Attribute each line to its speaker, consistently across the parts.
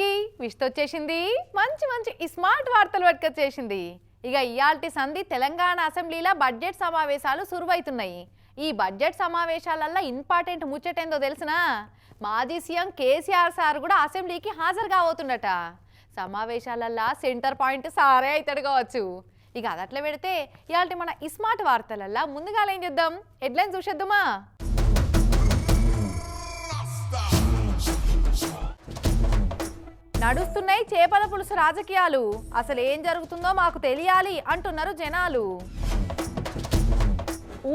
Speaker 1: అందరికీ విష్టొచ్చేసింది మంచి మంచి స్మార్ట్ వార్తలు పట్టుకొచ్చేసింది ఇక ఇయాల్టి సంధి తెలంగాణ అసెంబ్లీలో బడ్జెట్ సమావేశాలు సురువైతున్నాయి. ఈ బడ్జెట్ సమావేశాలల్లో ఇంపార్టెంట్ ముచ్చటేందో తెలిసినా? మాజీ సీఎం కేసీఆర్ సార్ కూడా అసెంబ్లీకి హాజరు కావోతుండట సమావేశాలల్లో సెంటర్ పాయింట్ సారే అవుతాడు కావచ్చు. ఇక అదట్లా పెడితే ఇలాంటి మన ఈ స్మార్ట్ వార్తలల్లో ముందుగా ఏం చేద్దాం? హెడ్లైన్ చూసేద్దామా? నడుస్తున్నాయి చేపల పులుసు రాజకీయాలు. అసలు ఏం జరుగుతుందో మాకు తెలియాలి అంటున్నారు జనాలు.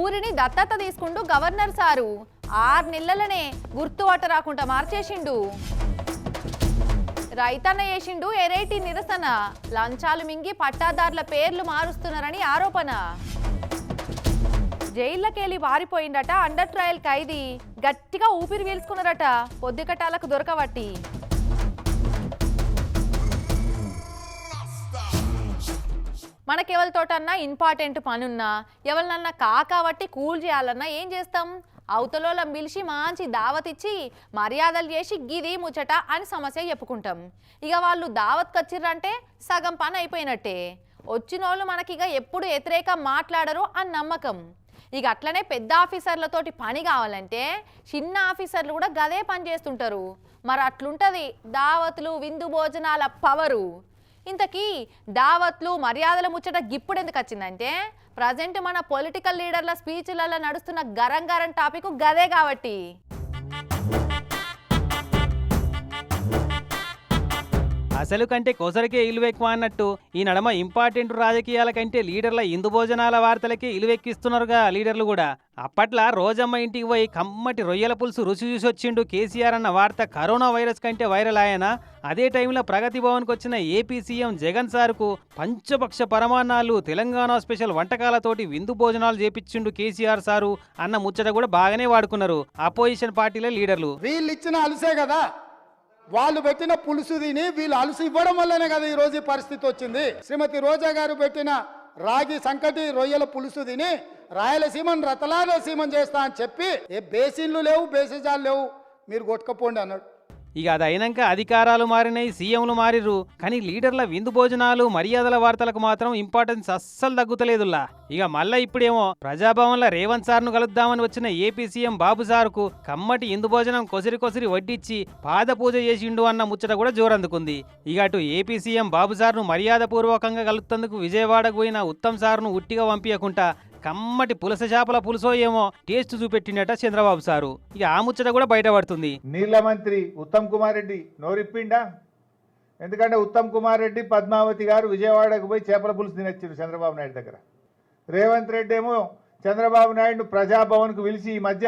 Speaker 1: ఊరిని దత్తత తీసుకుంటూ గవర్నర్ సారు ఆరు నెలలనే గుర్తుపట్ట రాకుండా మార్చేసిండు. రైతన్న చేసిండు ఎరైటీ నిరసన. లంచాలు మింగి పట్టాదారుల పేర్లు మారుస్తున్నారని ఆరోపణ. జైళ్ళకెళ్ళి పారిపోయిందట అండర్ ట్రయల్ ఖైదీ. గట్టిగా ఊపిరి పీల్చుకున్నారట పొద్దుకటాలకు దొరకబట్టి మనకెవరితోటన్నా ఇంపార్టెంట్ పనున్నా ఎవరినన్నా కాకాబట్టి కూల్ చేయాలన్నా ఏం చేస్తాం? అవతలోళ్ళం పిలిచి మంచి దావతిచ్చి మర్యాదలు చేసి గిది ముచ్చట అని సమస్య చెప్పుకుంటాం. ఇక వాళ్ళు దావత్కి వచ్చిర్రంటే సగం పని అయిపోయినట్టే. వచ్చిన వాళ్ళు మనకి ఇక ఎప్పుడు వ్యతిరేక మాట్లాడరు అని నమ్మకం. ఇక అట్లనే పెద్ద ఆఫీసర్లతోటి పని కావాలంటే చిన్న ఆఫీసర్లు కూడా గదే పని చేస్తుంటారు. మరి అట్లుంటుంది. దావతులు విందు భోజనాల పవరు. ఇంతకీ దావత్లు మర్యాదల ముచ్చట గిప్పుడు ఎందుకు వచ్చిందంటే ప్రజెంట్ మన పొలిటికల్ లీడర్ల స్పీచ్లలో నడుస్తున్న గరం గరం టాపిక్ గదే కాబట్టి.
Speaker 2: అసలు కంటే కొసరికే ఇలువెక్కువ అన్నట్టు ఈ నడమ ఇంపార్టెంట్ రాజకీయాల కంటే లీడర్ల ఇందు భోజనాల వార్తలకే ఇలువెక్కిస్తున్నారుగా లీడర్లు కూడా. అప్పట్లా రోజమ్మ ఇంటికి పోయి కమ్మటి రొయ్యల పులుసు రుచి చూసి వచ్చిండు కేసీఆర్ అన్న వార్త కరోనా వైరస్ కంటే వైరల్ ఆయన? అదే టైంలో ప్రగతి భవన్కి వచ్చిన ఏపీ సీఎం జగన్ సార్కు పంచపక్ష పరమాన్నాలు తెలంగాణ స్పెషల్ వంటకాలతోటి విందు భోజనాలు చేపించిండు కేసీఆర్ సారు అన్న ముచ్చట కూడా బాగానే వాడుకున్నారు. అపోజిషన్ పార్టీల లీడర్లు.
Speaker 3: వీళ్ళు ఇచ్చిన కదా? వాళ్ళు పెట్టిన పులుసు తిని వీళ్ళు అలుసు ఇవ్వడం వల్లనే కదా ఈ రోజు ఈ పరిస్థితి వచ్చింది. శ్రీమతి రోజా గారు పెట్టిన రాగి సంకటి రొయ్యల పులుసు తిని రాయలసీమను రతలాలసీమను చేస్తా అని చెప్పి ఏ బేసిన్లు లేవు బేసిజాలు లేవు మీరు కొట్టుకపోండి అన్నాడు.
Speaker 2: ఇక అది అయినాక అధికారాలు మారినాయి సీఎంలు మారిర్రు. కానీ లీడర్ల విందు భోజనాలు మర్యాదల వార్తలకు మాత్రం ఇంపార్టెన్స్ అస్సలు తగ్గుతలేదుల్లా. ఇక మళ్ళా ఇప్పుడేమో ప్రజాభవన్లో రేవంత్ సార్ను కలుద్దామని వచ్చిన ఏపీ సీఎం బాబు సార్కు కమ్మటి ఇందు భోజనం కొసిరి కొసిరి వడ్డిచ్చి పాద పూజ చేసిండు అన్న ముచ్చట కూడా జోరందుకుంది. ఇక అటు ఏపీ సీఎం బాబు సార్ను మర్యాదపూర్వకంగా కలుపుతందుకు విజయవాడకు పోయిన ఉత్తమ్ సార్ను ఉట్టిగా పంపించకుండా కమ్మటి పులస చేపల పులుసో ఏమో టేస్ట్ చూపెట్టిండట చంద్రబాబు సారు. ఇక ఆ ముచ్చట కూడా బయటపడుతుంది.
Speaker 4: నీళ్ళ మంత్రి ఉత్తమ్ కుమార్ రెడ్డి నోరిప్పిండా? ఎందుకంటే ఉత్తమ్ కుమార్ రెడ్డి పద్మావతి గారు విజయవాడకు పోయి చేపల పులుసు తినొచ్చారు చంద్రబాబు నాయుడు దగ్గర. రేవంత్ రెడ్డి ఏమో చంద్రబాబు నాయుడు ప్రజాభవన్కు పిలిచి ఈ మధ్య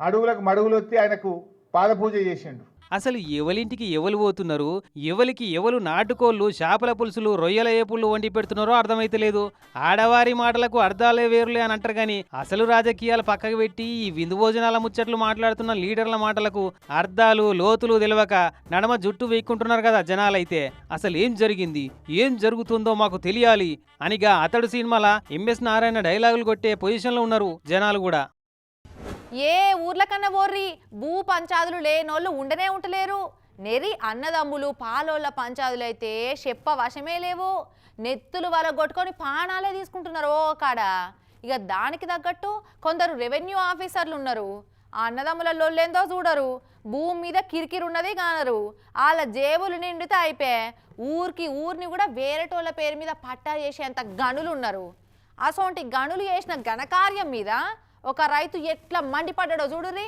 Speaker 4: అడుగులకు మడుగులు వచ్చి ఆయనకు పాదపూజ చేసిండు.
Speaker 2: అసలు ఎవలింటికి ఎవలు పోతున్నారు? ఎవలికి ఎవలు నాటుకోళ్ళు చేపల పులుసులు రొయ్యల ఏపుళ్ళు వండి పెడుతున్నారో అర్థమైతలేదు. ఆడవారి మాటలకు అర్థాలే వేరులే అని అంటారు కానీ అసలు రాజకీయాలు పక్కకు పెట్టి ఈ విందు భోజనాల ముచ్చట్లు మాట్లాడుతున్న లీడర్ల మాటలకు అర్థాలు లోతులు తెలియక నడమ జుట్టు వేక్కుంటున్నారు కదా జనాలైతే. అసలు ఏం జరిగింది? ఏం జరుగుతుందో మాకు తెలియాలి. అనిగా అతడు సినిమాల ఎంఎస్ నారాయణ డైలాగులు కొట్టే పొజిషన్లో ఉన్నారు జనాలు కూడా.
Speaker 1: ఏ ఊర్లకన్నా ఓర్రి భూ పంచాదులు లేనోళ్ళు ఉండనే ఉంటలేరు. నెరి అన్నదమ్ములు పాలోళ్ళ పంచాదులు అయితే చెప్ప వశమే లేవు. నెత్తులు వాళ్ళ కొట్టుకొని పానాలే తీసుకుంటున్నారు ఓ కాడ. ఇక దానికి తగ్గట్టు కొందరు రెవెన్యూ ఆఫీసర్లు ఉన్నారు. ఆ అన్నదమ్ముల లొల్లేందో చూడరు. భూమి మీద కిరికిరి ఉన్నది కానరు. వాళ్ళ జేబులు నిండితే అయిపోయే ఊరికి ఊరిని కూడా వేరేటోళ్ళ పేరు మీద పట్టా చేసేంత గనులు ఉన్నారు. అసోంటి గనులు చేసిన ఘనకార్యం మీద ఒక రైతు ఎట్లా మండిపడ్డాడో చూడురి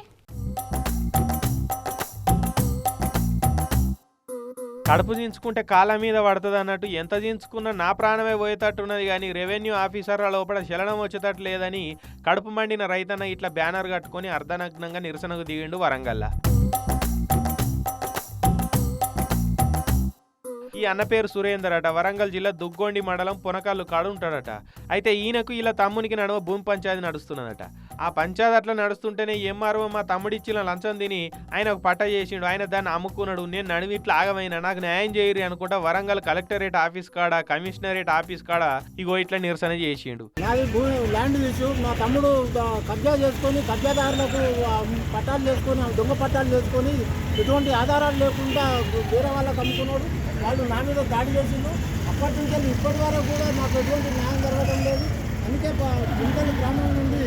Speaker 5: కడుపు దించుకుంటే కాళ్ళ మీద పడుతుంది అన్నట్టు ఎంత దించుకున్నా నా ప్రాణమే పోయేటట్టు ఉన్నది కానీ రెవెన్యూ ఆఫీసర్ల లోపల చలనం వచ్చేటట్టు లేదని కడుపు మండిన రైతన్న ఇట్లా బ్యానర్ కట్టుకొని అర్ధనగ్నంగా నిరసనకు దిగిండు వరంగల్లా. అన్న పేరు సురేందర్ అట వరంగల్ జిల్లా దుగ్గొండి మండలం పునకాళ్ళు కాడు ఉంటాడట అయితే ఈయనకు ఇలా తమ్మునికి నడుమ భూమి పంచాయతీ నడుస్తున్నదట. ఆ పంచాయతీ అట్లా నడుస్తుంటేనే ఎంఆర్ఓ మా తమ్ముడు ఇచ్చిన లంచం తిని ఆయన ఒక పట్ట చేసిండు. ఆయన దాన్ని అమ్ముకున్నాడు. నేను నడివి ఇట్లా ఆగమైనా నాకు న్యాయం చేయరు అనుకుంటా వరంగల్ కలెక్టరేట్ ఆఫీస్ కాడ కమిషనరేట్ ఆఫీస్ కాడ ఇగో ఇట్లా నిరసన చేసిండు.
Speaker 6: ల్యాండ్ ఇష్యూ మా తమ్ముడు కబ్జా చేసుకొని కబ్జాదారులకు పట్టాలు చేసుకొని దొంగ పట్టాలు చేసుకొని ఎటువంటి ఆధారాలు లేకుండా వేరే వాళ్ళకి అమ్ముకున్నాడు. వాళ్ళు నా మీద దాడి చేసిండు అప్పటి నుంచి ఇప్పటి వరకు కూడా నాకు ఎటువంటి న్యాయం జరగడం లేదు. అందుకే చింతల గ్రామం నుండి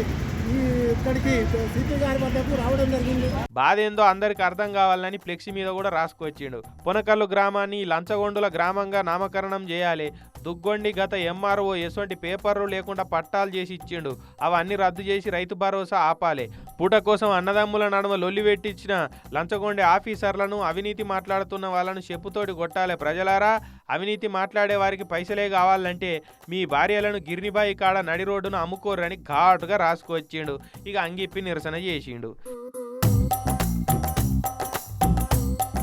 Speaker 6: ఇక్కడికి సిపి గారి వద్దకు రావడం జరిగింది.
Speaker 5: బాధ ఏందో అందరికి అర్థం కావాలని ఫ్లెక్సీ మీద కూడా రాసుకొచ్చిండు. పొనకల్లు గ్రామాన్ని లంచగొండుల గ్రామంగా నామకరణం చేయాలి. దుగ్గొండి గత ఎంఆర్ఓ ఎటువంటి పేపర్లు లేకుండా పట్టాలు చేసి ఇచ్చిండు. అవన్నీ రద్దు చేసి రైతు భరోసా ఆపాలి. పూట కోసం అన్నదమ్ముల నడుమ లొల్లివెట్టించిన లంచగొండి ఆఫీసర్లను అవినీతి మాట్లాడుతున్న వాళ్ళను చెప్పుతోటి కొట్టాలి. ప్రజలారా అవినీతి మాట్లాడే వారికి పైసలే కావాలంటే మీ భార్యలను గిరినిబాయి కాడ నడి రోడ్డును అమ్ముకోరని ఘాటుగా రాసుకొచ్చిండు. ఇక అంగిప్పి నిరసన చేసిండు.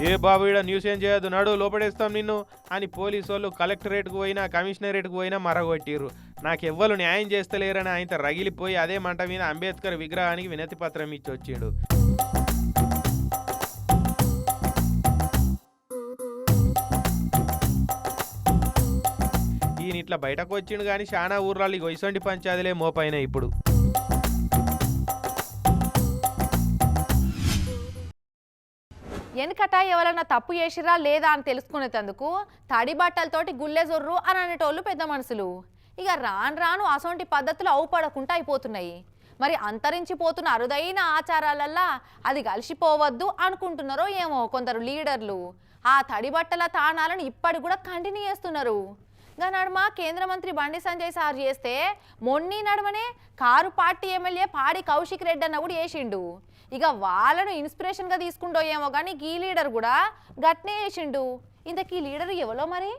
Speaker 5: ఏ బాబు ఈడ న్యూస్ ఏం చేయదు నడు లోపడేస్తాం నిన్ను అని పోలీసు వాళ్ళు కలెక్టరేట్కు పోయినా కమిషనరేట్కు పోయినా మరగొట్టిర్రు. నాకెవ్వరు న్యాయం చేస్తలేరని ఆయన రగిలిపోయి అదే మంట మీద అంబేద్కర్ విగ్రహానికి వినతి పత్రం ఇచ్చి వచ్చిండు ఇట్లా బయటకు వచ్చిండు కానీ చాలా ఊర్లలో ఇక ఇసొంటి పంచాయతీలే మోపైన ఇప్పుడు.
Speaker 1: వెనకట ఎవరైనా తప్పు చేసిరా లేదా అని తెలుసుకునేటందుకు తడి బట్టలతోటి గుల్లె జొర్రు అని అనేటోళ్ళు పెద్ద మనుషులు. ఇక రాను రాను అసొంటి పద్ధతులు అవుపడకుండా అయిపోతున్నాయి. మరి అంతరించిపోతున్న అరుదైన ఆచారాలల్లా అది కలిసిపోవద్దు అనుకుంటున్నారో ఏమో కొందరు లీడర్లు. ఆ తడి బట్టల తాణాలను ఇప్పటికి కూడా కంటిన్యూ చేస్తున్నారు గా నడుమ కేంద్ర మంత్రి బండి సంజయ్ సార్ చేస్తే మొన్నీ నడుమనే కారు పార్టీ ఎమ్మెల్యే పాడి కౌశిక్ రెడ్డి అన్న కూడా వేసిండు ఇక వాళ్ళను ఇన్స్పిరేషన్గా తీసుకుంటో ఏమో కానీ ఈ లీడర్ కూడా గట్నే వేసిండు ఇంతకీ లీడర్ ఎవరో మరి?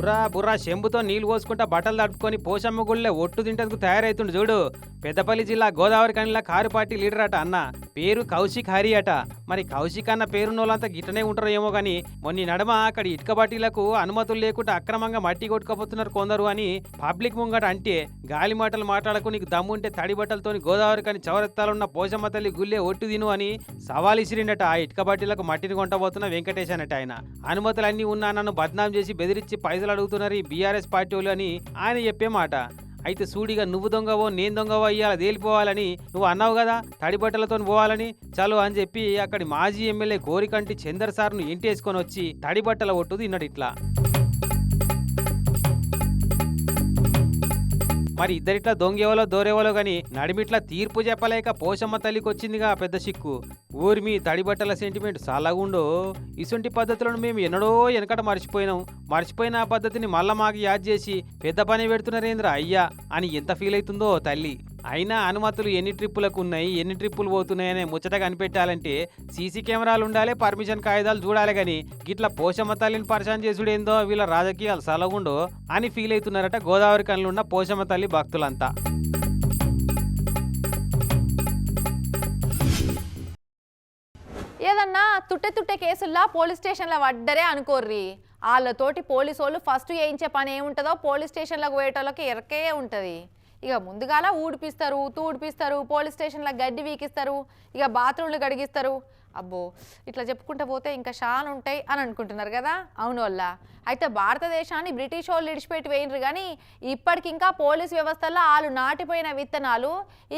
Speaker 2: బుర్రా బుర్రా చెంబుతో నీళ్ళు పోసుకుంటా బట్టలు తడుపుకొని పోషమ్మ గుళ్ళే ఒట్టు తింటందుకు తయారైతుండు చూడు. పెద్దపల్లి జిల్లా గోదావరి కనిలా కారు పార్టీ లీడర్ అట అన్న. పేరు కౌశిక్ హరి అట. మరి కౌశిక్ అన్న పేరున్నోళ్ళంతా గిట్టనే ఉంటారో ఏమో గాని మొన్న నడమ అక్కడ ఇటుక బట్టీలకు అనుమతులు లేకుండా అక్రమంగా మట్టి కొట్టుకపోతున్నారు కొందరు అని పబ్లిక్ ముంగట అంటే గాలి మాటలు మాట్లాడకు నీకు దమ్ముంటే తడి బట్టలతోని గోదావరి కని చౌరత్తాలున్న పోషమ్మ తల్లి గుళ్ళే ఒట్టు తిను అని సవాల్ ఇసిరిండట. ఆ ఇటుక బట్టీలకు మట్టిని కొంటబోతున్న వెంకటేశ్ అన్నట్టు ఆయన. అనుమతులన్నీ ఉన్నా నన్ను బద్నాం చేసి బెదిరించి పైసలు అడుగుతున్నారు ఈ బీఆర్ఎస్ పార్టీ వాళ్ళు అని ఆయన చెప్పే మాట. అయితే సూడిగా నువ్వు దొంగవో నేను దొంగవో ఇవాళ తేలిపోవాలని నువ్వు అన్నావు కదా తడిబట్టలతో పోవాలని చలో అని చెప్పి అక్కడి మాజీ ఎమ్మెల్యే గోరికంటి చందర్ సార్ను ఇంటేసుకొని వచ్చి తడి బట్టల ఒట్టు తిన్నాడు ఇట్లా. మరి ఇద్దరిట్లా దొంగేవాలో దోరేవలో గాని నడిమిట్లా తీర్పు చెప్పలేక పోషమ్మ తల్లికి వచ్చిందిగా పెద్ద సిక్కు ఊరి మీ తడిబట్టల సెంటిమెంట్ సాలాగుండో ఇసుంటి పద్ధతులను మేము ఎన్నడో వెనకట మర్చిపోయినాం. మర్చిపోయిన ఆ పద్ధతిని మళ్ళా మాకు యాద్ చేసి పెద్ద పని పెడుతున్నారేంద్ర అయ్యా అని ఎంత ఫీల్ అవుతుందో తల్లి. అయినా అనుమతులు ఎన్ని ట్రిప్పులకు ఉన్నాయి ఎన్ని ట్రిప్పులు పోతున్నాయనే ముచ్చట కనిపెట్టాలంటే సీసీ కెమెరాలు ఉండాలి పర్మిషన్ కాగితాలు చూడాలి గాని గిట్ల పోషమ్మ తల్లిని పరిచయం చేసుడేందో వీళ్ళ రాజకీయాలు సలగుండో అని ఫీల్ అవుతున్నారట గోదావరి కనులున్న పోషమ్మ తల్లి భక్తులంతా.
Speaker 1: తుట్టె తుట్టె కేసుల్లా పోలీస్ స్టేషన్లో వడ్డరే అనుకోర్రి. వాళ్ళతోటి పోలీసు వాళ్ళు ఫస్ట్ చేయించే పని ఏముంటుందో పోలీస్ స్టేషన్లకు పోయేటోళ్ళకి ఎరకే ఉంటుంది. ఇక ముందుగాల ఊడిపిస్తారు తూడిపిస్తారు పోలీస్ స్టేషన్లో గడ్డి వీకిస్తారు ఇక బాత్రూమ్లు గడిగిస్తారు అబ్బో ఇట్లా చెప్పుకుంటూ పోతే ఇంకా చాలా ఉంటాయి అని అనుకుంటున్నారు కదా? అవును వల్ల అయితే భారతదేశాన్ని బ్రిటిష్ వాళ్ళు ఇడిచిపెట్టి వేయినరు కానీ ఇప్పటికి ఇంకా పోలీస్ వ్యవస్థలో వాళ్ళు నాటిపోయిన విత్తనాలు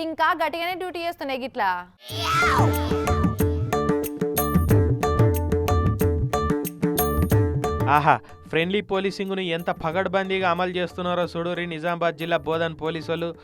Speaker 1: ఇంకా గట్టిగానే డ్యూటీ చేస్తున్నాయి గిట్లా.
Speaker 5: ఆహా ఫ్రెండ్లీ పోలీసింగ్ను ఎంత పగడ్బందీగా అమలు చేస్తున్నారో చూడూరి నిజామాబాద్ జిల్లా బోధన్ పోలీసులు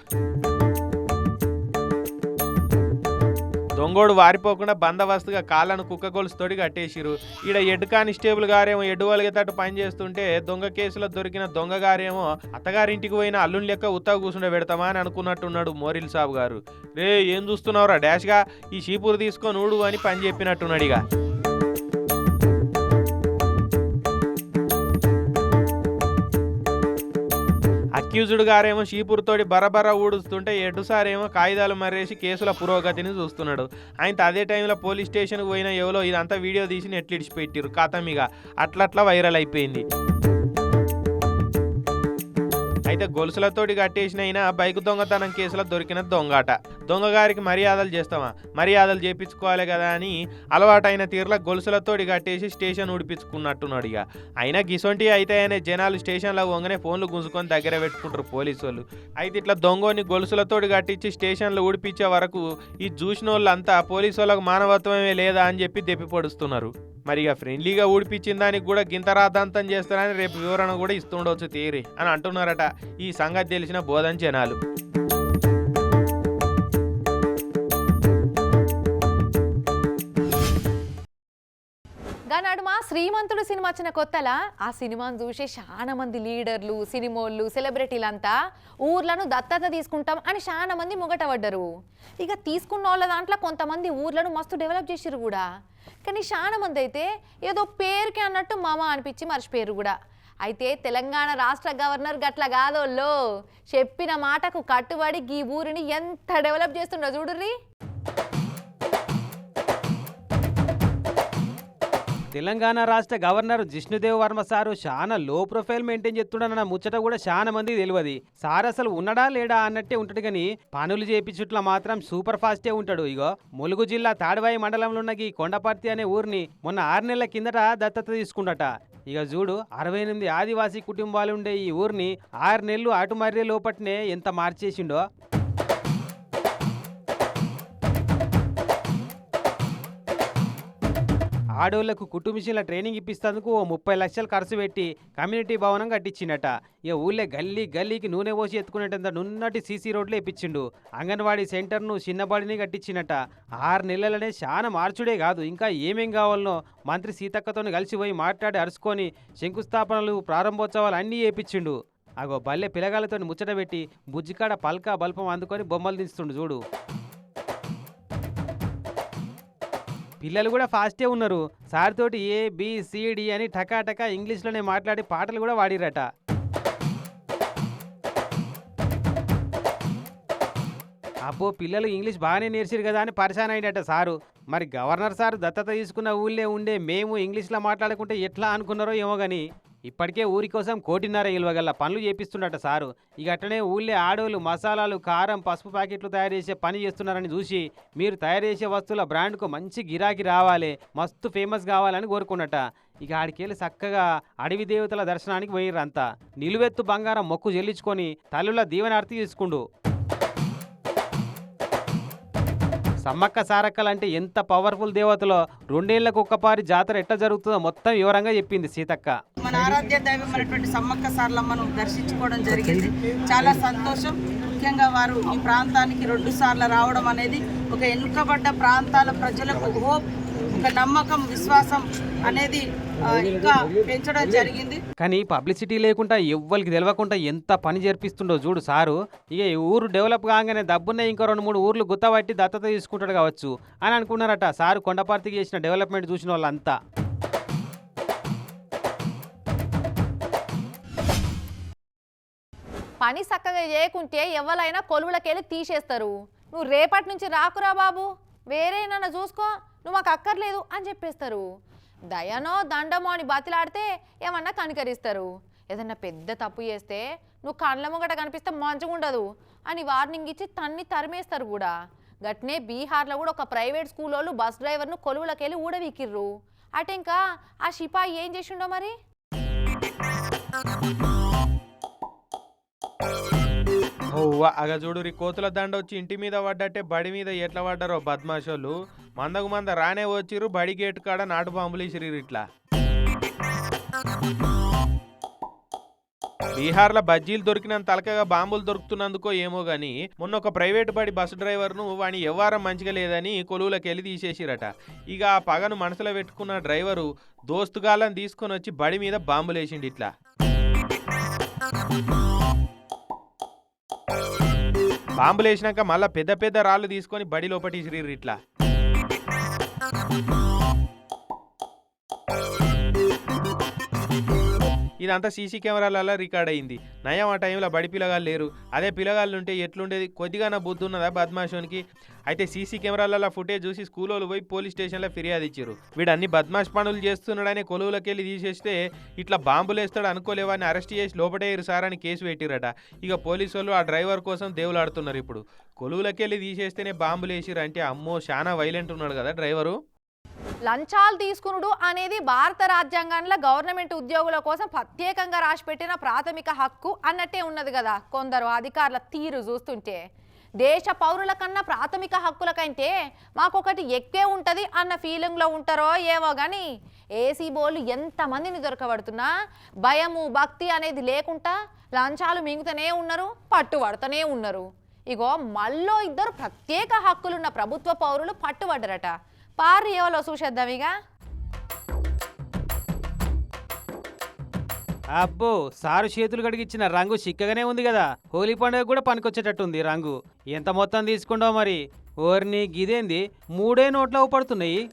Speaker 5: దొంగోడు వారిపోకుండా బందోబస్తుగా కాళ్ళను కుక్క తొడి కట్టేసిరు ఈడ ఎడ్ కానిస్టేబుల్ గారేమో ఎడ్డు వలిగేటట్టు పని చేస్తుంటే దొంగ కేసులో దొరికిన దొంగ గారేమో అత్తగారింటికి పోయిన అల్లుని లెక్క ఉత్తా కూర్చుండే పెడతామా అని అనుకున్నట్టున్నాడు మోరిల్ సాబ్ గారు. రే ఏం చూస్తున్నావురా డాష్గా? ఈ చీపురు తీసుకొని ఊడు అని పని చెప్పినట్టున్నాడు ఇక. అక్యూజుడు గారేమో షీపూర్తోటి బరబర ఊడుస్తుంటే ఎటుసారేమో కాగితాలు మర్రేసి కేసుల పురోగతిని చూస్తున్నాడు. ఆయన అదే టైంలో పోలీస్ స్టేషన్కి పోయిన ఎవరో ఇదంతా వీడియో తీసి నెట్లు ఇడిచిపెట్టిరు కథం అట్లట్లా వైరల్ అయిపోయింది. అయితే గొలుసులతోటి కట్టేసిన అయినా బైక్ దొంగతనం కేసులో దొరికిన దొంగట. దొంగగారికి మర్యాదలు చేస్తామా మర్యాదలు చేపించుకోవాలి కదా అని అలవాటైన తీరులో గొలుసులతోటి కట్టేసి స్టేషన్ ఉడిపించుకున్నట్టున్నాడు ఇక. అయినా గిసొంటి అయితే అనే జనాలు స్టేషన్లో వంగనే ఫోన్లు గుంజుకొని దగ్గర పెట్టుకుంటారు పోలీసు వాళ్ళు అయితే ఇట్లా దొంగని గొలుసులతోటి కట్టించి స్టేషన్లో ఊడిపించే వరకు ఈ చూసిన వాళ్ళంతా పోలీసు వాళ్ళకు మానవత్వమే లేదా అని చెప్పి దెప్పి పొడుస్తున్నారు. మరి ఇక ఫ్రెండ్లీగా ఊడిపించిన దానికి కూడా గింత రాద్ధాంతం చేస్తారని రేపు వివరణ కూడా ఇస్తుండవచ్చు తీరి అని అంటున్నారట. ఈ సంగతి తెలిసిన బోధన జనాలు
Speaker 1: గా మా శ్రీమంతుడు సినిమా వచ్చిన కొత్తలా? ఆ సినిమాను చూసి చాలా మంది లీడర్లు సినిమోళ్ళు సెలబ్రిటీలంతా ఊర్లను దత్తత తీసుకుంటాం అని చాలా మంది ముగటపడ్డరు. ఇక తీసుకున్న వాళ్ళ దాంట్లో కొంతమంది ఊర్లను మస్తు డెవలప్ చేసిరు కూడా. కానీ చాలా మంది అయితే ఏదో పేరుకి అన్నట్టు మామ అనిపించి మర్చిపోయారు కూడా. అయితే తెలంగాణ రాష్ట్ర గవర్నర్ గట్ల కాదోళ్ళు చెప్పిన మాటకు కట్టుబడి ఈ ఊరిని ఎంత డెవలప్ చేస్తుండో చూడుర్రీ.
Speaker 2: తెలంగాణ రాష్ట్ర గవర్నర్ జిష్ణుదేవ్ వర్మ సారు చాలా లో ప్రొఫైల్ మెయింటైన్ చేస్తున్నాడన్న ముచ్చట కూడా చాలా మంది తెలియదు. సార్ అసలు ఉన్నడా లేడా అన్నట్టే ఉంటాడు కానీ పనులు చేపించుట్ల మాత్రం సూపర్ ఫాస్టే ఉంటాడు. ఇగో ములుగు జిల్లా తాడవాయి మండలంలో ఉన్న ఈ కొండపర్తి అనే ఊరిని మొన్న ఆరు నెలల కిందట దత్తత తీసుకుండట. ఇక చూడు అరవై ఎనిమిది ఆదివాసీ కుటుంబాలు ఉండే ఈ ఊరిని ఆరు నెలలు అటు మర్రే లోపట్నే ఎంత మార్చేసిండో ఆడోళ్ళకు కుట్టు మిషన్ల ట్రైనింగ్ ఇప్పిస్తేందుకు ఓ ముప్పై లక్షలు ఖర్చు పెట్టి కమ్యూనిటీ భవనం కట్టించిండట. ఇక ఊళ్ళే గల్లీ గల్లీకి నూనె పోసి ఎత్తుకునేటంత నున్నటి సీసీ రోడ్లు ఇప్పించిండు. అంగన్వాడీ సెంటర్ను చిన్నబడిని కట్టించినట ఆరు నెలలనే చాలా మార్చుడే కాదు. ఇంకా ఏమేం కావాలనో మంత్రి సీతక్కతో కలిసిపోయి మాట్లాడి అరుచుకొని శంకుస్థాపనలు ప్రారంభోత్సవాలు అన్నీ చేపించిండు. అగో బల్లె పిలగాలతో ముచ్చట పెట్టి బుజ్జికాడ పల్కా బల్పం అందుకొని బొమ్మలు దించుతుండు చూడు. పిల్లలు కూడా ఫాస్టే ఉన్నారు. సార్ తోటి ఏ బి సిడి అని టకాటకా ఇంగ్లీష్లోనే మాట్లాడి పాటలు కూడా వాడిరట అబ్బో పిల్లలు ఇంగ్లీష్ బాగానే నేర్చిరు కదా అని పరిశాన్ అయ్యాడట సారు. మరి గవర్నర్ సార్ దత్తత తీసుకున్న ఊళ్ళే ఉండే మేము ఇంగ్లీష్లో మాట్లాడుకుంటే ఎట్లా అనుకున్నారో ఏమో కానీ ఇప్పటికే ఊరి కోసం కోటిన్నర ఇలువగల పనులు చేపిస్తుండట సారు. ఇక అట్టనే ఊళ్ళే ఆడోళ్ళు మసాలాలు కారం పసుపు ప్యాకెట్లు తయారు చేసే పని చేస్తున్నారని చూసి మీరు తయారు చేసే వస్తువుల బ్రాండ్కు మంచి గిరాకీ రావాలి మస్తు ఫేమస్ కావాలని కోరుకున్నట. ఇక ఆడికెళ్ళి చక్కగా అడవి దేవతల దర్శనానికి పోయిర్రంతా. నిలువెత్తు బంగారం మొక్కు చెల్లించుకొని తల్లుల దీవెనార్తి తీసుకుండు. సమ్మక్క సారక్కలు అంటే ఎంత పవర్ఫుల్ దేవతలో? రెండేళ్ళకు ఒక్కపారి జాతర ఎట్లా జరుగుతుందో మొత్తం వివరంగా చెప్పింది సీతక్క.
Speaker 7: మన ఆరాధ్య దైవం సమ్మక్క సార్లమ్మను దర్శించుకోవడం జరిగింది. చాలా సంతోషం. ముఖ్యంగా వారు ఈ ప్రాంతానికి రెండు సార్లు రావడం అనేది ఒక వెనుకబడ్డ ప్రాంతాల ప్రజలకు హోప్ ఒక నమ్మకం విశ్వాసం అనేది ఇంకా పెంచడం జరిగింది.
Speaker 2: కానీ పబ్లిసిటీ లేకుండా ఎవ్వరికి తెలియకుండా ఎంత పని జరిపిస్తుండో చూడు సారు. ఇక ఈ ఊరు డెవలప్ కాగానే డబ్బున్న ఇంకో రెండు మూడు ఊర్లు గుత్తబట్టి దత్తత తీసుకుంటాడు కావచ్చు అని అనుకున్నారట సారు కొండపార్తికి చేసిన డెవలప్మెంట్ చూసిన వాళ్ళంతా.
Speaker 1: పని చక్కగా చేయకుంటే ఎవరైనా కొలువులకెళ్ళి తీసేస్తారు. నువ్వు రేపటి నుంచి రాకురా బాబు. వేరేనన్నా చూసుకో. నువ్వు మాకు అక్కర్లేదు అని చెప్పేస్తారు. దయనో దండమో అని బతిలాడితే ఏమన్నా కనికరిస్తారు. ఏదన్నా పెద్ద తప్పు చేస్తే నువ్వు కండ్ల ముంగట కనిపిస్తే మంచిగా ఉండదు అని వార్నింగ్ ఇచ్చి తన్ని తరిమేస్తారు కూడా. గట్నే బీహార్లో కూడా ఒక ప్రైవేట్ స్కూల్ వాళ్ళు బస్ డ్రైవర్ను కొలువులకెళ్ళి ఊడవీకిర్రు. అటు ఇంకా ఆ షిపాయి ఏం చేసిండో మరి?
Speaker 5: అగ చూడు రీ కోతుల దండ వచ్చి ఇంటి మీద పడ్డట్టే బడి మీద ఎట్లా పడ్డారో బద్మాషోళ్ళు. మందకు మంద రానే వచ్చిర్రు బడి గేటు కాడ నాటు బాంబులు ఇసిరిరు ఇట్లా. బీహార్లో బజ్జీలు దొరికినంత తలకగా బాంబులు దొరుకుతున్నందుకో ఏమో గానీ మొన్న ఒక ప్రైవేట్ బడి బస్సు డ్రైవర్ను వాని ఎవ్వారం మంచిగా లేదని కొలువులకు వెళ్ళి తీసేసిరట. ఇక ఆ పగను మనసులో పెట్టుకున్న డ్రైవరు దోస్తుగాళ్ళని తీసుకొని వచ్చి బడి మీద బాంబులు ఇట్లా. బాంబులు వేసినాక మళ్ళా పెద్ద పెద్ద రాళ్ళు తీసుకొని బడి లోపటి ఇసిరిర్రు ఇట్లా. ఇదంతా సీసీ కెమెరాలలో రికార్డ్ అయింది. నయం ఆ టైంలో బడి పిల్లగాళ్ళు లేరు. అదే పిల్లగాళ్ళు ఉంటే ఎట్లుండేది? కొద్దిగా నా బుద్ధి ఉన్నదా బద్మాషోనికి? అయితే సీసీ కెమెరాలలో ఫుటేజ్ చూసి స్కూల్ వాళ్ళు పోయి పోలీస్ స్టేషన్లో ఫిర్యాదు ఇచ్చారు వీడు అన్ని బద్మాష్ పనులు చేస్తున్నాడని కొలువులకి వెళ్ళి తీసేస్తే ఇట్లా బాంబులు వేస్తాడు అనుకోలేవని అరెస్ట్ చేసి లోపటేయరు సార్ అని కేసు పెట్టిరట ఇక పోలీసు వాళ్ళు ఆ డ్రైవర్ కోసం దేవులాడుతున్నారు ఇప్పుడు. కొలువులకి వెళ్ళి తీసేస్తేనే బాంబులు వేసిరు అంటే అమ్మో చాలా వైలెంట్ ఉన్నాడు కదా డ్రైవరు.
Speaker 1: లంచాలు తీసుకునుడు అనేది భారత రాజ్యాంగంలో గవర్నమెంట్ ఉద్యోగుల కోసం ప్రత్యేకంగా రాసిపెట్టిన ప్రాథమిక హక్కు అన్నట్టే ఉన్నది కదా. కొందరు అధికారుల తీరు చూస్తుంటే దేశ పౌరుల కన్నా ప్రాథమిక హక్కుల కంటే మాకొకటి ఎక్కువే ఉంటుంది అన్న ఫీలింగ్లో ఉంటారో ఏవో కానీ ఏసీ బోళ్ళు ఎంతమందిని దొరకబడుతున్నా భయము భక్తి అనేది లేకుండా లంచాలు మింగుతూనే ఉన్నారు పట్టుబడుతూనే ఉన్నారు. ఇగో మళ్ళీ ఇద్దరు ప్రత్యేక హక్కులున్న ప్రభుత్వ పౌరులు పట్టుబడ్డరట. పారు ఏవలో చూసేద్దాం ఇక?
Speaker 2: అబ్బో సారు చేతులు కడిగిచ్చిన రంగు చిక్కగానే ఉంది కదా. హోలీ పండుగ కూడా పనికొచ్చేటట్టుంది రంగు. ఎంత మొత్తం తీసుకుంటావు మరి? ఓర్ని గిదేంది? మూడే నోట్ల పడుతున్నాయి.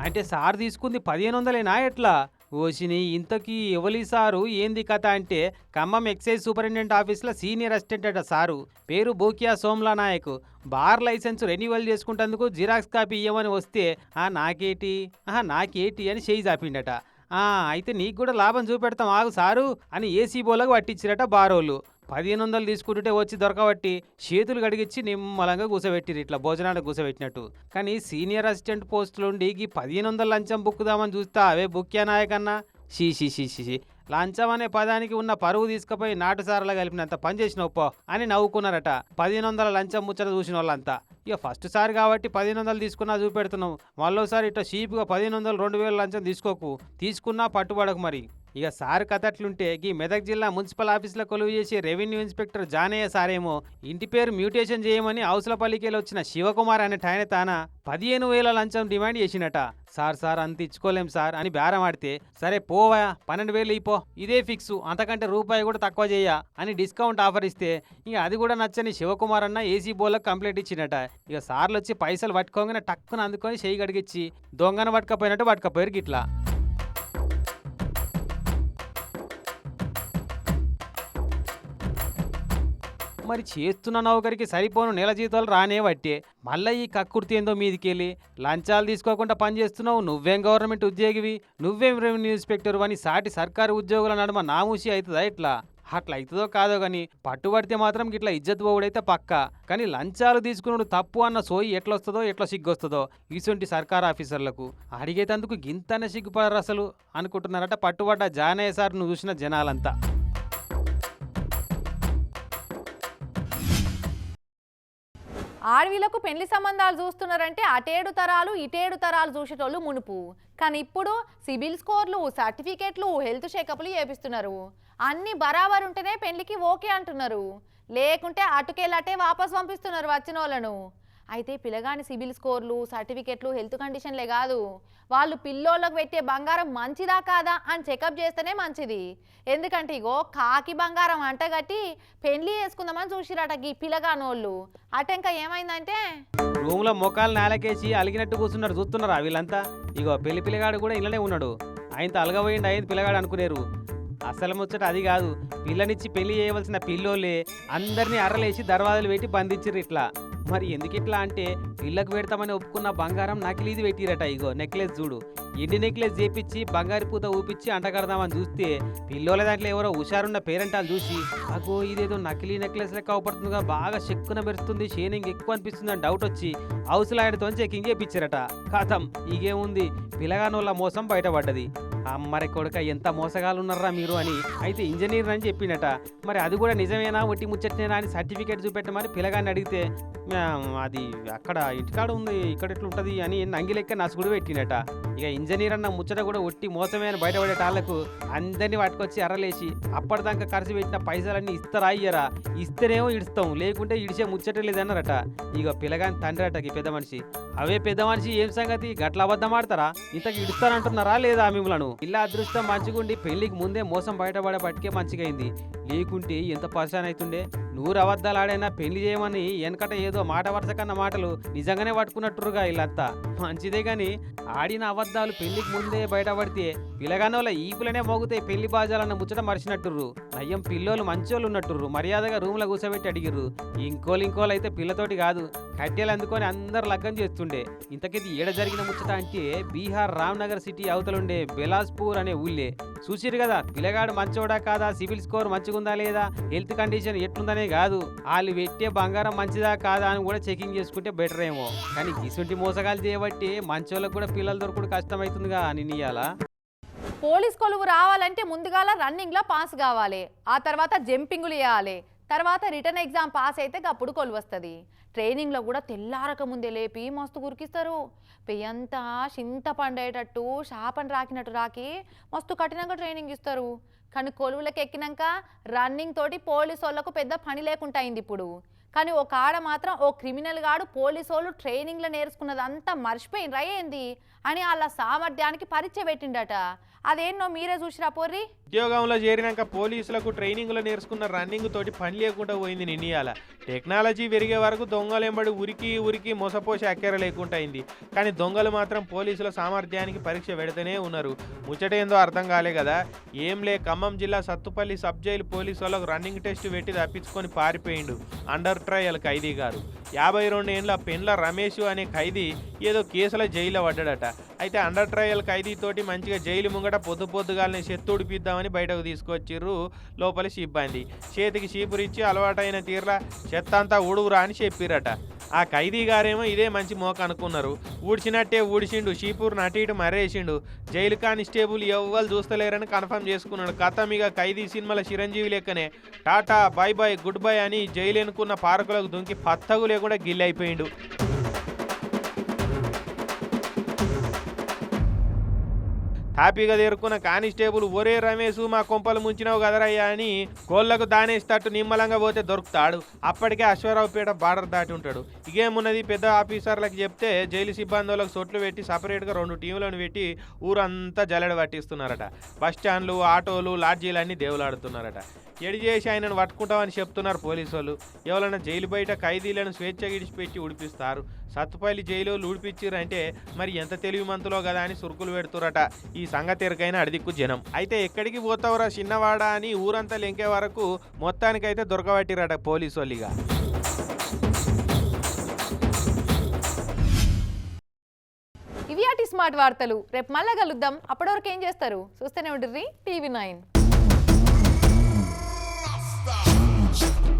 Speaker 2: అంటే సార్ తీసుకుంది పదిహేను వందలేనా ఎట్లా? ఓసిని ఇంతకీ ఎవలి సారు? ఏంది కథ అంటే ఖమ్మం ఎక్సైజ్ సూపరింటెండెంట్ ఆఫీస్లో సీనియర్ అసిస్టెంట్ అట సారు. పేరు Bokiya Somla Nayak. Bar licence renewal చేసుకుంటందుకు xerox copy ఇవ్వమని వస్తే ఆ నాకేటి? ఆహా నాకేటి అని చేయి చాపిండట. ఆ అయితే నీకు కూడా లాభం చూపెడతాం ఆగు సారు అని ఏసీ బోలకు పట్టించిరట బారోళ్ళు. పదిహేను వందలు తీసుకుంటుంటే వచ్చి దొరకబట్టి చేతులు కడిగిచ్చి నిమ్మలంగా కూసబెట్టిరు ఇట్లా భోజనానికి కూసబెట్టినట్టు. కానీ సీనియర్ అసిస్టెంట్ పోస్టులుండి ఈ పదిహేను వందల లంచం బుక్కుదామని చూస్తా అవే బుక్యా నాయకన్నా? షీ షీ షీ షీ లంచం అనే పదానికి ఉన్న పరువు తీసుకుపోయి నాటుసారలా కలిపినంత పని చేసినావు పో అని నవ్వుకున్నారట పదిహేను వందల లంచం ముచ్చట చూసిన వాళ్ళంతా ఇక ఫస్ట్ సారి కాబట్టి పదిహేను వందలు తీసుకున్నా చూపెడుతున్నావు. మళ్ళోసారి ఇట్లా షీప్గా పదిహేను వందలు రెండు వేల లంచం తీసుకోకు. తీసుకున్నా పట్టుబడకు మరి. ఇక సార్ కథ అట్లుంటే ఈ మెదక్ జిల్లా మున్సిపల్ ఆఫీసులో కొలువు చేసి రెవెన్యూ ఇన్స్పెక్టర్ జానయ్య సారేమో ఇంటి పేరు మ్యూటేషన్ చేయమని అవసలపల్లికేలో వచ్చిన శివకుమార్ అనే ఆయన తాన పదిహేను వేల లంచం డిమాండ్ చేసినట. సార్ సార్ అంత ఇచ్చుకోలేం సార్ అని బేరం ఆడితే సరే పోవా పన్నెండు వేలు ఇపో ఇదే ఫిక్స్ అంతకంటే రూపాయి కూడా తక్కువ చేయ అని డిస్కౌంట్ ఆఫర్ ఇస్తే ఇక అది కూడా నచ్చని శివకుమార్ అన్న ఏసీ బోర్లకు కంప్లైంట్ ఇచ్చినట. ఇక సార్లు వచ్చి పైసలు పట్టుకోగానే టక్కున అందుకొని చేయి గడిగిచ్చి దొంగను పట్టుకపోయినట్టు పట్టుకపోయారు గిట్లా. మరి చేస్తున్న నౌకరికి సరిపోను నెల జీతాలు రానే వట్టే. మళ్ళీ ఈ కక్కుర్తి ఏందో మీదికెళ్ళి లంచాలు తీసుకోకుండా పనిచేస్తున్నావు నువ్వేం గవర్నమెంట్ ఉద్యోగివి నువ్వేం రెవెన్యూ ఇన్స్పెక్టర్ అని సాటి సర్కారు ఉద్యోగుల నడుమ నామూసి అవుతుందా ఇట్లా? అట్లా అవుతుందో కాదో కానీ పట్టుబడితే మాత్రం గిట్లా ఇజ్జత్ పోవుడైతే పక్క. కానీ లంచాలు తీసుకున్నాడు తప్పు అన్న సోయి ఎట్లొస్తుందో ఎట్లా సిగ్గొస్తుందో ఇటువంటి సర్కార్ ఆఫీసర్లకు. అడిగేటందుకు గింతనే సిగ్గుపడరు అసలు అనుకుంటున్నారట పట్టుబడ్డ జానయ్య సార్ నువ్వు చూసిన జనాలంతా.
Speaker 1: ఆడవిలకు పెళ్ళి సంబంధాలు చూస్తున్నారంటే అటేడు తరాలు ఇటేడు తరాలు చూసేటోళ్ళు మునుపు. కానీ ఇప్పుడు సిబిల్ స్కోర్లు సర్టిఫికేట్లు హెల్త్ చెకప్లు చేపిస్తున్నారు. అన్ని బరాబర్ ఉంటేనే పెళ్ళికి ఓకే అంటున్నారు. లేకుంటే అటుకెళ్ళటే వాపస్ పంపిస్తున్నారు వచ్చిన వాళ్ళను అయితే పిల్లగాని సిబిల్ స్కోర్లు సర్టిఫికెట్లు హెల్త్ కండిషన్లే కాదు. వాళ్ళు పిల్లోళ్ళకు పెట్టే బంగారం మంచిదా కాదా అని చెకప్ చేస్తేనే మంచిది. ఎందుకంటే ఇగో కాకి బంగారం అంటగట్టి పెళ్ళి వేసుకుందామని చూసిరట ఈ పిల్లగానోళ్ళు అటెంక ఏమైందంటే?
Speaker 2: రూమ్లో మొఖాలు నేలకేసి అలిగినట్టు కూర్చున్నారు చూస్తున్నారా వీళ్ళంతా? ఇగో పెళ్ళి పిల్లగాడు కూడా ఇళ్ళనే ఉన్నాడు. ఆయనతో అలగబోయిండి ఆయన పిల్లగాడు అనుకునేరు. అసలు ముచ్చట అది కాదు. పిల్లనిచ్చి పెళ్ళి చేయవలసిన పిల్లోళ్ళే అందరినీ అర్రలేసి దర్వాజలు పెట్టి బంధించారు ఇట్లా. మరి ఎందుకు ఇట్లా అంటే ఇళ్ళకు పెడతామని ఒప్పుకున్న బంగారం నకిలీది పెట్టిరట ఇగో నెక్లెస్ చూడు. ఎండి నెక్లెస్ చేపించి బంగారు పూత ఊపించి అంటగడదామని చూస్తే పిల్లోల దాంట్లో ఎవరో హుషారున్న పేరెంటాలు చూసి అగో ఇదేదో నకిలీ నెక్లెస్ లెక్క అవుపడుతుందిగా బాగా చెక్కున మెరుస్తుంది షేనింగ్ ఎక్కువ అనిపిస్తుంది అని డౌట్ వచ్చి హౌస్లాయడతో చెకింగ్ చేపించారట కథం ఇగేముంది? పిల్లగానోళ్ళ మోసం బయటపడ్డది. అమ్మరి కొడుక ఎంత మోసగాలు మీరు అని అయితే ఇంజనీర్ అని చెప్పిండట మరి అది కూడా నిజమేనా? ఒట్టి ముచ్చట్నేనా అని సర్టిఫికేట్ చూపెట్టమని పిల్లగాన్ని అడిగితే అది అక్కడ ఇంటికాడ ఉంది ఇక్కడ ఎట్లా ఉంటుంది అని నంగిలెక్క నసుగుడు పెట్టినట. ఇక ఇంజనీర్ అన్న ముచ్చట కూడా ఒట్టి మోసమే అని బయటపడేటాళ్ళకు అందరినీ పట్టుకొచ్చి అర్రలేసి అప్పటిదాకా ఖర్చు పెట్టిన పైసలన్నీ ఇస్తారా ఇయ్యరా? ఇస్తేనేమో ఇడుస్తాం లేకుంటే ఇడిచే ముచ్చట లేదన్నారట. ఇక పిల్లగాని తండ్రి అటకి పెద్ద మనిషి అవే పెద్ద మనిషి ఏం సంగతి? గట్ల అబద్ధం ఆడతారా? ఇంతకు ఇడుస్తానంటున్నారా లేదా మిమ్మలను? ఇలా అదృష్టం మంచిగుండి పెళ్ళికి ముందే మోసం బయటపడే పట్టుకే మంచిగైంది. లేకుంటే ఎంత పరిశాన్ అవుతుండే నూరు అబద్ధాలు ఆడైనా పెళ్ళి చేయమని వెనకట ఏదో మాట వరుస కన్న మాటలు నిజంగానే పట్టుకున్నట్టురుగా వీళ్ళంతా మంచిదే గాని ఆడిన అబద్ధాలు పెళ్ళికి ముందే బయటపడితే పిలగానోళ్ళ ఈపులనే మోగుతాయి పెళ్ళి బాజాలన్న ముచ్చట మరిచినట్టుర్రు. నయ్యం పిల్లోలు మంచోళ్ళు ఉన్నట్టుర్రు. మర్యాదగా రూమ్లో కూర్చోబెట్టి అడిగిర్రు. ఇంకోలు ఇంకోలు అయితే పిల్లతోటి కాదు. కట్టెలు అందుకొని అందరు లగ్గం చేస్తుండే ఇంతకిది ఏడ జరిగిన ముచ్చట అంటే బీహార్ రామ్నగర్ సిటీ అవతలుండే బెలాస్పూర్ అనే ఊళ్ళే. చూసిరు కదా పిల్లగాడు మంచోడా కాదా సివిల్ స్కోర్ మంచిగుందా లేదా హెల్త్ కండిషన్ ఎట్లుందనే కాదు. వాళ్ళు పెట్టే బంగారం మంచిదా కాదా అని కూడా చెకింగ్ చేసుకుంటే బెటర్ ఏమో. కానీ ఇసుంటి మోసగాలు చేయబట్టి మంచోళ్ళకు కూడా పిల్లలు దొరకడం కష్టమవుతుందిగా నిన్నీయాల
Speaker 1: పోలీస్ కొలువు రావాలంటే ముందుగాల రన్నింగ్లో పాస్ కావాలి. ఆ తర్వాత జంపింగులు వేయాలి తర్వాత రిటర్న్ ఎగ్జామ్ పాస్ అయితే అప్పుడు కొలువు వస్తుంది. ట్రైనింగ్లో కూడా తెల్లారక ముందే లేపి మస్తు గురికిస్తారు. పెయ్యంతా చింత పండేటట్టు షాపని రాకినట్టు రాకి మస్తు కఠినంగా ట్రైనింగ్ ఇస్తారు. కానీ కొలువులకు ఎక్కినాక రన్నింగ్ తోటి పోలీసు వాళ్ళకు పెద్ద పని లేకుండా అయింది ఇప్పుడు. కానీ ఒక ఆడ మాత్రం ఓ క్రిమినల్ గాడు పోలీసోళ్ళు వాళ్ళు ట్రైనింగ్లో నేర్చుకున్నదంతా మర్చిపోయినరా ఏంది? అని వాళ్ళ సామర్థ్యానికి పరీక్ష పెట్టిండట. అదేన్నో మీరే చూసిరా పోర్రి?
Speaker 5: ఉద్యోగంలో చేరినాక పోలీసులకు ట్రైనింగ్లో నేర్చుకున్న రన్నింగ్ తోటి పని లేకుండా పోయింది నిన్నయాల టెక్నాలజీ పెరిగే వరకు దొంగలెంబడి ఉరికి ఉరికి మోసపోసి అక్కెర లేకుండా అయింది. కానీ దొంగలు మాత్రం పోలీసుల సామర్థ్యానికి పరీక్ష పెడితేనే ఉన్నారు. ముచ్చటేందో అర్థం కాలే కదా. ఏం లే ఖమ్మం జిల్లా సత్తుపల్లి సబ్ జైలు పోలీసు వాళ్ళకు రన్నింగ్ టెస్ట్ పెట్టి తప్పించుకొని పారిపోయిండు. అండర్ ట్రయల్ ఖైదీ గారు. యాభై రెండు ఏండ్ల పెండ్ల రమేష్ అనే ఖైదీ ఏదో కేసుల జైల్లో పడ్డాడట. అయితే అండర్ ట్రయల్ ఖైదీ తోటి మంచిగా జైలు ముంగట పొద్దు పొద్దుగాలని చెత్త ఉడిపిద్దామని బయటకు తీసుకొచ్చిర్రు లోపలి సిబ్బంది. చేతికి చీపురిచ్చి అలవాటైన తీర్లా చెత్త అంతా ఊడుగురా అని చెప్పిరట. ఆ ఖైదీ గారేమో ఇదే మంచి మోక అనుకున్నారు. ఊడ్చినట్టే ఊడిచిండు షీపూర్ని అటు ఇటు మరేసిండు జైలు కానిస్టేబుల్ ఎవ్వరు చూస్తలేరని కన్ఫర్మ్ చేసుకున్నాడు. కథం ఇక ఖైదీ సినిమాల చిరంజీవి లెక్కనే. Tata bye bye goodbye అని జైలు ఎన్నుకున్న పార్కులకు దుంకి పత్తగు లేకుండా గిల్లైపోయిండు హ్యాపీగా తేరుకున్న కానిస్టేబుల్ ఒరే రమేష్ మా కొంపలు ముంచినావు కదరయ్యా అని కోళ్ళకు దానేస్తట్టు నిమ్మలంగా పోతే దొరుకుతాడు. అప్పటికే అశ్వరావుపేట బార్డర్ దాటి ఉంటాడు. ఇగేమున్నది పెద్ద ఆఫీసర్లకు చెప్తే జైలు సిబ్బంది వాళ్ళకి సొట్లు పెట్టి సపరేట్గా రెండు టీంలను పెట్టి ఊరంతా జల్లెడ పట్టిస్తున్నారట. బస్ స్టాండ్లు ఆటోలు లాడ్జీలు అన్నీ దేవులాడుతున్నారట. ఎడి చేసి ఆయనను పట్టుకుంటామని చెప్తున్నారు పోలీసు వాళ్ళు ఎవరైనా జైలు బయట ఖైదీలను స్వేచ్ఛ విడిచిపెట్టి ఉడిపిస్తారు. సత్తుపల్లి జైలు ఊడిపించారంటే మరి ఎంత తెలివి మంతులో కదా అని సురుకులు పెడుతురట. ఈ సంగతి ఎరకైనా అడిదిక్కు జనం. అయితే ఎక్కడికి పోతావురా చిన్నవాడా అని ఊరంతా లెంకే వరకు మొత్తానికైతే దొరకబట్టిరట పోలీసు వాళ్ళిగా
Speaker 1: ఇవి అటి స్మార్ట్ వార్తలు. రేపు మళ్ళా కలుద్దాం. అప్పటివరకు ఏం చేస్తారు? చూస్తూనే ఉంటుంది టీవీ నైన్. changed.